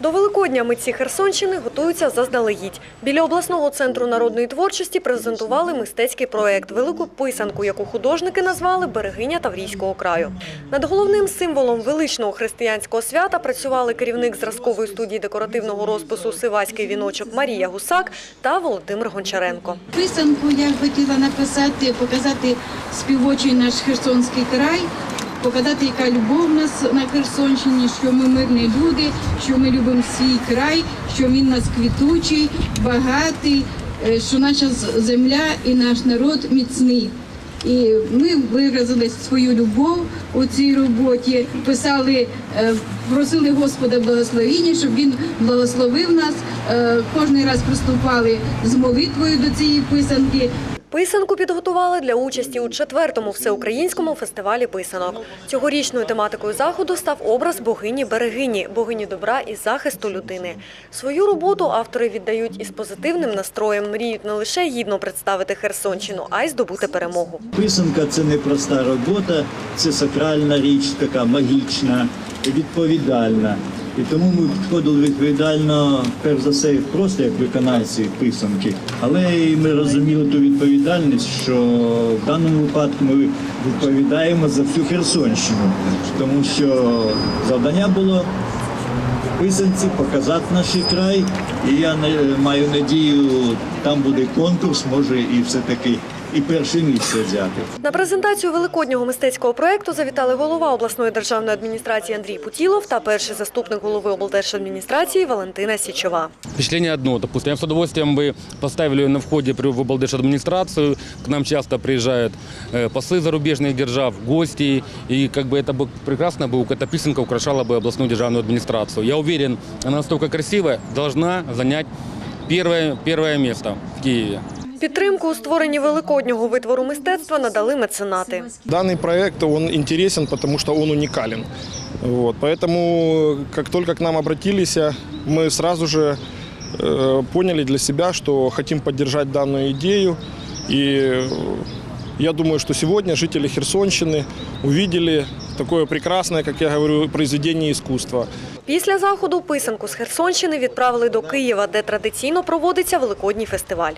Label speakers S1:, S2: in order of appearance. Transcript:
S1: До Великодня митці Херсонщини готуються заздалегідь. Біля обласного центру народної творчості презентували мистецький проект «Велику писанку», яку художники назвали «Берегиня Таврійського краю». Над головним символом величного християнського свята працювали керівник зразкової студії декоративного розпису «Сиваський віночок» Марія Гусак та Володимир Гончаренко.
S2: Писанку я хотіла написати, показати співочий наш Херсонський край, показати, яка любов в нас на Херсонщині, що ми мирні люди, що ми любимо свій край, що він нас квітучий, багатий, е, що наша земля і наш народ міцний. І ми виразили свою любов у цій роботі, писали, е, просили Господа благословіння, щоб він благословив нас. Е, Кожний раз приступали з молитвою до цієї писанки.
S1: Писанку підготували для участі у четвертому всеукраїнському фестивалі писанок. Цьогорічною тематикою заходу став образ богині берегині, богині добра і захисту людини. Свою роботу автори віддають із позитивним настроєм, мріють не лише гідно представити Херсонщину, а й здобути перемогу.
S3: Писанка це не проста робота, це сакральна річ, така магічна, відповідальна. І тому ми підходили відповідально, перш за все, просто як виконавці писанки. Але і ми розуміли ту відповідальність, що в даному випадку ми відповідаємо за всю Херсонщину, тому що завдання було писанці показати наш край. І я маю надію, там буде конкурс, може і все-таки і перше місце взяти.
S1: На презентацію великоднього мистецького проєкту завітали голова обласної державної адміністрації Андрій Путілов та перший заступник голови облдержадміністрації Валентина Січова.
S4: Впечатление одно, допустим, я с удовольствием бы поставили на входе при- в облдержадминистрацию, к нам часто приезжают э, послы зарубежных держав, гости, и как бы это бы прекрасно бы, эта песенка украшала бы областную державную администрацию. Я уверен, она настолько красивая, должна занять первое, первое место в Киеве.
S1: Підтримку у створенні великоднього витвору мистецтва надали меценати.
S5: Данный проект, он интересен, потому что он уникален. Вот, поэтому, как только к нам обратились, мы сразу же э, поняли для себя, что хотим поддержать данную идею. И э, я думаю, что сегодня жители Херсонщины увидели такое прекрасное, как я говорю, произведение искусства.
S1: Після заходу писанку з Херсонщини відправили до Києва, де традиційно проводиться великодній фестиваль.